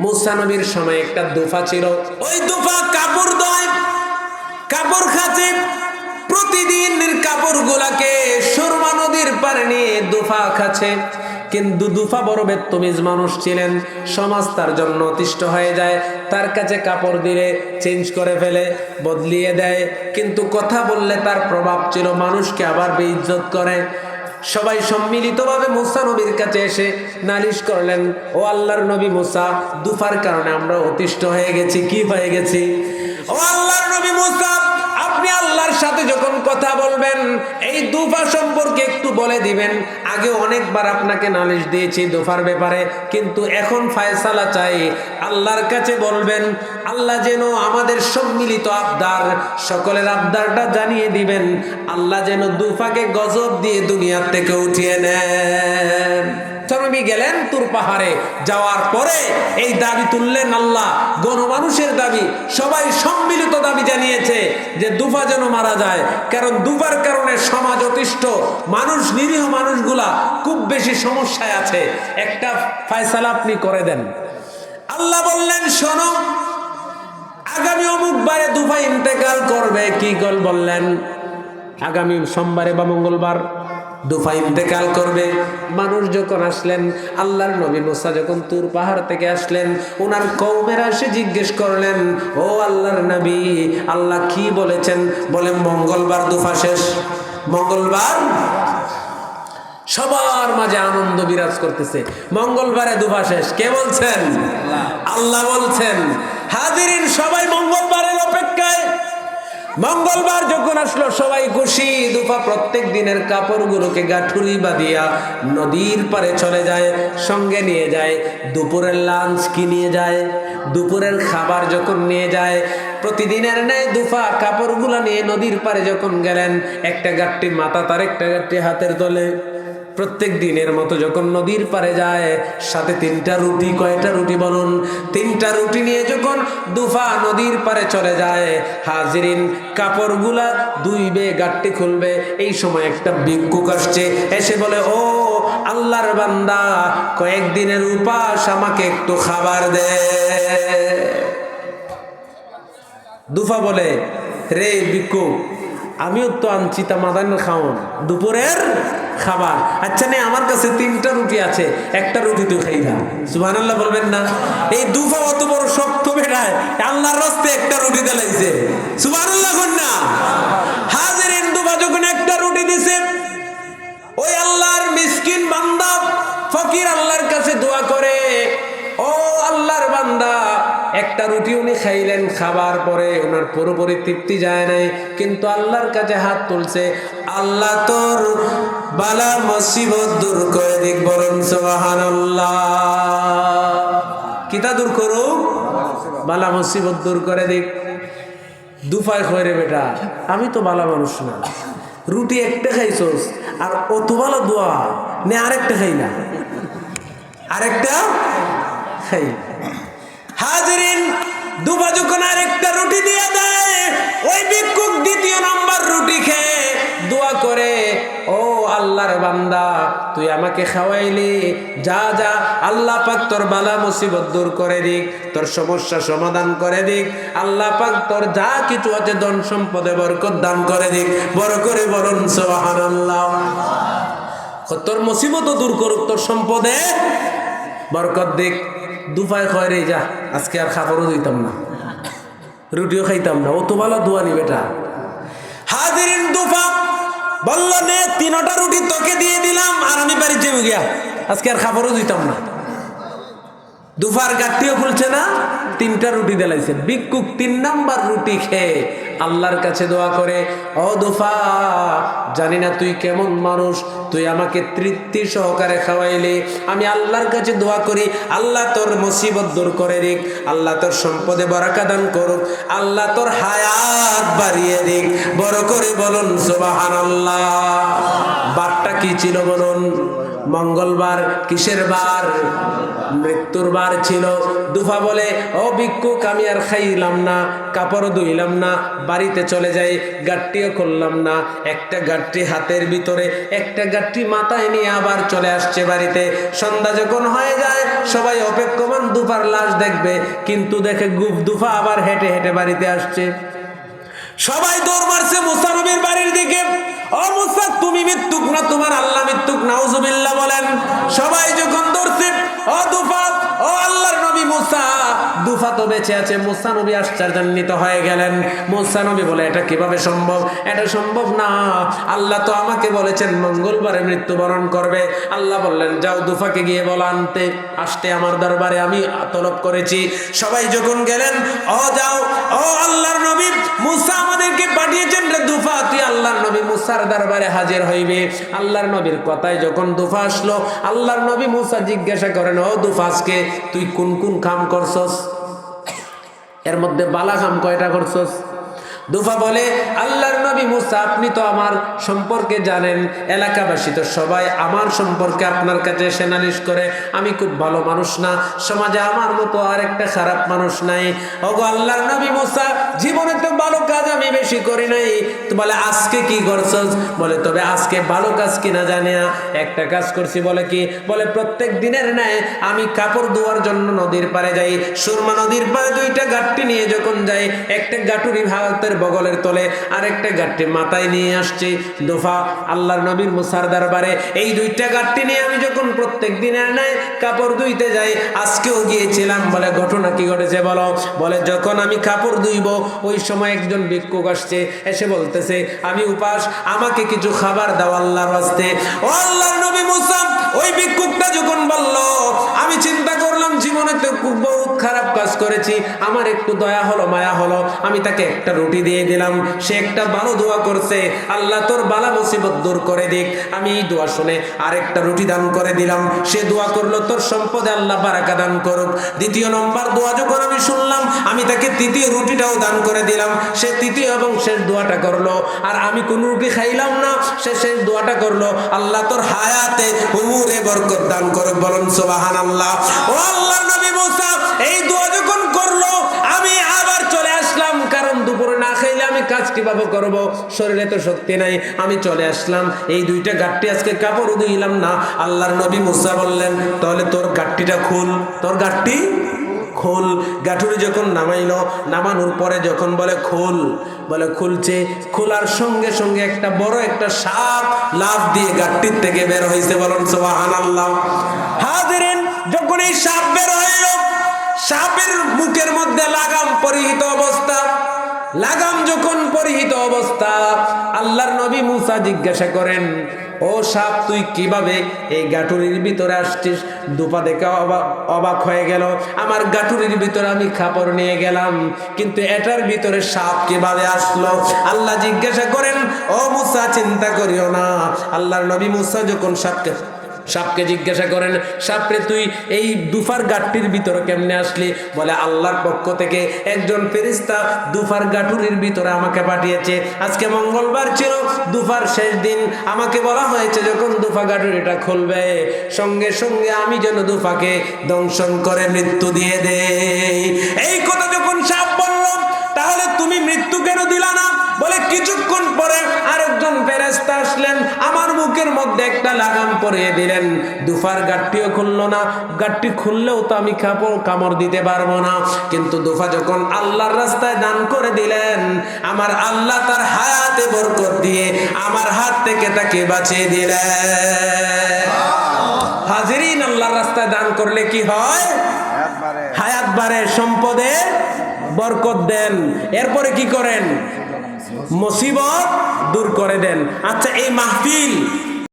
মুসা নবীর সময় একটা দুফা ছিল। ওই দুফা কাপড় দয়, কাপড় খাচ্ছে। প্রতিদিন কাপড়গুলাকে সুরমা নদীর পারে নিয়ে দুফা খাচ্ছে। কিন্তু দুফা বড় বেত্তমিজ মানুষ ছিলেন। সমাজ তার জন্য অতিষ্ঠ হয়ে যায়। তার কাছে কাপড় দিলে, চেঞ্জ করে ফেলে, বদলিয়ে দেয়। কিন্তু কথা বললে তার প্রভাব ছিল, মানুষকে আবার বেইজ্জত করে। সবাই সম্মিলিতভাবে মুসা নবীর কাছে এসে নালিশ করলেন, ও আল্লাহর নবী মুসা, দুফার কারণে আমরা অতিষ্ঠ হয়ে গেছি, কি হয়ে গেছি? ও আল্লাহর নবী মুসা সাথে যখন কথা বলবেন, এই দুফা সম্পর্কে একটু বলে দিবেন। আগে অনেকবার আপনাকে নালিশ দিয়েছি দুফার ব্যাপারে, কিন্তু এখন ফায়সালা চাই। আল্লাহর কাছে বলবেন, আল্লাহ যেন আমাদের সম্মিলিত আবদার, সকলের আবদারটা জানিয়ে দিবেন। আল্লাহ যেন দুফাকে গজব দিয়ে দুনিয়ার থেকে উঠিয়ে নেন। নবী গেলেন তুর পাহাড়ে। যাওয়ার পরে এই দাবি তুললেন আল্লাহ। গণমানুষের দাবি, সবাই সম্মিলিত দাবি জানিয়েছে যে দুফা যেন মারা যায়। কারণ দুফার কারণে সমাজ অতিষ্ঠ, মানুষ, নিরীহ মানুষগুলা খুব বেশি সমস্যায় আছে। একটা ফায়সালা আপনি করে দেন। আল্লাহ বললেন, শোনো, আগামী অমুক বারে দুফা ইন্তেকাল করবে। কি গল বললেন? আগামী সোমবারে বা মঙ্গলবার? দুফা ইন্তেকাল করবে। মানুষ যখন আসলেন আল্লাহর নবী মুসা যখন তুর পাহাড় থেকে আসলেন ওনার কৌমেরা এসে জিজ্ঞেস করলেন ও আল্লাহর নবী আল্লাহ কি বলেছেন? বলেন মঙ্গলবার দুফা শেষ। মঙ্গলবার? সবার মাঝে আনন্দ বিরাজ করতেছে। মঙ্গলবারে দুফা শেষ। কে বলছেন? আল্লাহ বলছেন হাজিরিন সবাই মঙ্গলবারের অপেক্ষায়। মঙ্গলবার যখন আসলো, সবাই খুশি। দুপা প্রত্যেক দিনের কাপড়গুলোকে গাঠুরি বাঁধিয়া নদীর পারে চলে যায়, সঙ্গে নিয়ে যায়, দুপুরের লাঞ্চ কি নিয়ে যায়, দুপুরের খাবার যখন নিয়ে যায়, প্রতিদিনের ন্যায় দুফা কাপড়গুলো নিয়ে নদীর পারে যখন গেলেন, একটা গাঠটি মাথা তার একটা গাঠটি হাতের তলে। প্রত্যেক দিনের মতো যখন নদীর পারে যায়, সাথে তিনটা রুটি, কয়টা রুটি বলুন? তিনটা রুটি নিয়ে যখন দুফা নদীর পারে চলে যায়, হাজিরিন, কাপড়গুলা দুই বে গাঠটি খুলবে। এই সময় একটা ভিক্ষুক আসছে, এসে বলে, ও আল্লাহর বান্দা, কয়েকদিনের উপাস আমাকে একটু খাবার দে। দুফা বলে, রে ভিক্ষুক আমিও তো আনছি, তা মাদান্ন খাওন। দুপুরের খাবার। আচ্ছা নেই আমার কাছে তিনটা রুটি আছে, একটা রুটি তুই খাই না। সুহান বলবেন না। এই দুফা অত বড় শক্ত বেড়ায়, আল্লাহর রস্তে একটা রুটি দিলাইছে। সুহান না হাজির একটা রুটি উনি খাইলেন, খাবার পরে ওনার পুরোপুরি তৃপ্তি যায় নাই। কিন্তু আল্লাহর কাছে হাত তুলছে, আল্লাহ তোর বালা মুসিবত দূর করে দিক বরং সোহান কিতা দূর করুক বালা মুসিবত দূর করে দিক। দুফায় খয়রে বেটা, আমি তো বালা মানুষ না। রুটি একটা খাইছোস, আর অত ভালো দোয়া, নে আরেকটা খাই না আরেকটা খাই হাজরিন, দুবা যখন আরেকটা রুটি দিয়ে দেয়, ওই ভিক্ষুক দ্বিতীয় নম্বর রুটি খেয়ে দোয়া করে, ও আল্লাহর বান্দা, তুই আমাকে খাওয়াইলি, যা যা, আল্লাহ পাক তোর বালা মুসিবত দূর করে দিক, তোর সমস্যা সমাধান করে দিক, আল্লাহ পাক তোর যা কিছু আছে ধন সম্পদে বরকত দান করে দিক, বড় করে বলুন, সুবহানাল্লাহ। তোর মুসিবত দূর করুক, তোর সম্পদে বরকত দিক। দুপায় খয় রে, যা, আজকে আর খাবারও দিতাম না, রুটিও খাইতাম না। ও ভালো দুয়ানি বেটা হাজিরিন দুফা বলল, নে, তিনটা রুটি তোকে দিয়ে দিলাম, আর আমি বাড়ি জমে গিয়া। আজকে আর খাবারও দিতাম না। দুফার গাঠটিও খুলছে না, তিনটা রুটি দিলাইছে। ভিক্ষুক তিন নাম্বার রুটি খেয়ে আল্লাহর কাছে দোয়া করে, ও দুফা, জানি না তুই কেমন মানুষ, তুই আমাকে তৃপ্তি সহকারে খাওয়াইলি। আমি আল্লাহর কাছে দোয়া করি, আল্লাহ তোর মুসিবত দূর করে দিক, আল্লাহ তোর সম্পদে বরাকা দান করুক, আল্লাহ তোর হায়াত বাড়িয়ে দিক। বড় করে বলুন সুবাহান আল্লাহ বাটটা কি ছিল বলুন? মঙ্গলবার, কিসের বার? মৃত্যুর বার ছিল। দুফা বলে, ও ভিক্ষুক, আমি আর খাইলাম না, কাপড় ধুইলাম না, বাড়িতে চলে যাই গাঠটিও করলাম না। একটা গাঠটি হাতের ভিতরে, একটা গাঠটি মাথায় নিয়ে আবার চলে আসছে বাড়িতে। সন্ধ্যা যখন হয়ে যায়, সবাই অপেক্ষমান দুফার লাশ দেখবে। কিন্তু দেখে গুপ দুফা আবার হেঁটে হেঁটে বাড়িতে আসছে। সবাই দৌড় মারছে মুসা বাড়ির দিকে। ও মুসা তুমি মৃত্যুক না, তোমার আল্লাহ মৃত্যুক নাউজুবিল্লাহ বলেন সবাই যখন দৌড়ছে ও দুফাত ও আল্লাহর নবী মুসা দুফা তো বেঁচে আছে, মুসা নবী আশ্চর্যান্বিত হয়ে গেলেন। মুসা নবী বলে, এটা কীভাবে সম্ভব? এটা সম্ভব না। আল্লাহ তো আমাকে বলেছেন, মঙ্গলবারে মৃত্যুবরণ করবে। আল্লাহ বললেন, যাও দুফাকে গিয়ে বলো, আনতে, আসতে আমার দরবারে, আমি তলব করেছি। সবাই যখন গেলেন, ও যাও, ও আল্লাহর নবী, মুসা আমাদেরকে পাঠিয়েছেন রে দুফা, তুই আল্লাহর নবী মুসার দরবারে হাজির হইবে। আল্লাহর নবীর কথায় যখন দুফা আসলো, আল্লাহর নবী মুসা জিজ্ঞাসা করেন, ও দুফাসকে তুই কোন কোন কাম করছস? এর মধ্যে বালা কাম কয়টা করছস দুফা বলে, আল্লাহর নবী মুসা, আপনি তো আমার সম্পর্কে জানেন। এলাকাবাসী তো সবাই আমার সম্পর্কে আপনার কাছে সেনালিশ করে। আমি খুব ভালো মানুষ না। সমাজে আমার মতো আর একটা খারাপ মানুষ নাই। ওগো আল্লাহর নবী মুসা, জীবনে তো ভালো কাজ আমি বেশি করি নাই। তো বলে, আজকে কি করছস? বলে, তবে আজকে ভালো কাজ কিনা জানি না। একটা কাজ করছি, বলে কি? বলে, প্রত্যেক দিনের ন্যায় আমি কাপড় ধোয়ার জন্য নদীর পাড়ে যাই। সুরমা নদীর পাড়ে দুইটা গাঠটি নিয়ে যখন যাই, একটা গাটুরি ভারতের বগলের তলে আরেকটা গাঠটি মাথায় নিয়ে আসছি। দোফা আল্লাহর নবীর মুসার দরবারে, এই দুইটা গাঠটি নিয়ে আমি যখন প্রত্যেক দিনের ন্যায় কাপড় ধুইতে যাই, আজকেও গিয়েছিলাম বলে ঘটনা কি ঘটেছে বলো? বলে, যখন আমি কাপড় ধুইব, ওই সময় একজন ভিক্ষুক আসছে, এসে বলতেছে, আমি উপাস, আমাকে কিছু খাবার দাও আল্লাহর রাস্তে ও আল্লাহর নবী মুসা, ওই ভিক্ষুকটা যখন বলল, আমি চিন্তা করলাম জীবনে তো বহুত খারাপ কাজ করেছি। আমার একটু দয়া হলো, মায়া হলো। আমি তাকে একটা রুটি দিয়ে দিলাম। সে একটা ভালো দোয়া করছে। আল্লাহ তোর বালা মুসিবত দূর করে দিক। আমি এই দোয়া শুনে আরেকটা রুটি দান করে দিলাম। সে দোয়া করল, তোর সম্পদে আল্লাহ বারাকা দান করুক। দ্বিতীয় নম্বর দোয়া যখন আমি শুনলাম, আমি তাকে তৃতীয় রুটিটাও দান করে দিলাম। সে তৃতীয় এবং শেষ দোয়াটা করল। আর আমি কোন রুটি খাইলাম না। সে শেষ দোয়াটা করল। আল্লাহ তোর হায়াতে হুমুরে বরকত দান করুক। বলুন সোবাহান আল্লাহ ও আল্লাহ নবী মুসা এই দোয়া যখন করল, আমি আবার চলে আসলাম, কারণ দুপুরে না খাইলে আমি কাজ কীভাবে করব? শরীরে তো শক্তি নাই, আমি চলে আসলাম। এই দুইটা গাঠটি আজকে ধুইলাম না। আল্লাহর নবী মুসা বললেন, তাহলে তোর গাঠটিটা খুল। তোর গাঠটি খোল। গাঠুরি যখন নামাইলো, নামানোর পরে যখন বলে, খোল। বলে, খুলছে। খোলার সঙ্গে সঙ্গে একটা বড় একটা সাপ লাভ দিয়ে গাঠটির থেকে বের হয়েছে বলুন সোহান আল্লাহ যখন এই সাপ বের হইল, সাপের মুখের মধ্যে লাগাম পরিহিত অবস্থা। লাগাম যখন পরিহিত অবস্থা, আল্লাহর নবী মুসা জিজ্ঞাসা করেন, ও সাপ, তুই কীভাবে এই গাঠুরির ভিতরে আসছিস? দুপা দেখে অবাক হয়ে গেল, আমার গাঠুরির ভিতরে আমি খাপড় নিয়ে গেলাম, কিন্তু এটার ভিতরে সাপ কীভাবে আসলো? আল্লাহ জিজ্ঞাসা করেন, ও মুসা, চিন্তা করিও না। আল্লাহর নবী মুসা যখন সাপকে সাপকে জিজ্ঞাসা করেন, সাপরে তুই এই দুফার গাঠটির ভিতরে কেমনে আসলি? বলে, আল্লাহর পক্ষ থেকে একজন ফেরিস্তা দুফার গাঠুরির ভিতরে আমাকে পাঠিয়েছে। আজকে মঙ্গলবার ছিল, দুফার শেষ দিন। আমাকে বলা হয়েছে, যখন দুফা গাঠুরিটা খুলবে, সঙ্গে সঙ্গে আমি যেন দুফাকে দংশন করে মৃত্যু দিয়ে দেই। এই কথা যখন সাপ বলল, তাহলে তুমি মৃত্যু কেন দিলা না? বলে, কিছুক্ষণ মুখের মধ্যে একটা লাগাম পরিয়ে দিলেন। দুফার গাঠটিও খুললো না। গাঠটি খুললেও তো আমি কাপড় কামড় দিতে পারব না। কিন্তু দুফা যখন আল্লাহর রাস্তায় দান করে দিলেন আমার আল্লাহ তার হায়াতে বরকত দিয়ে আমার হাত থেকে তাকে বাঁচিয়ে দিলেন। হাজিরিন আল্লাহর রাস্তায় দান করলে কি হয়? হায়াত বাড়ে সম্পদে বরকত দেন। এরপরে কি করেন? মুসিবত দূর করে দেন। আচ্ছা এই মাহফিল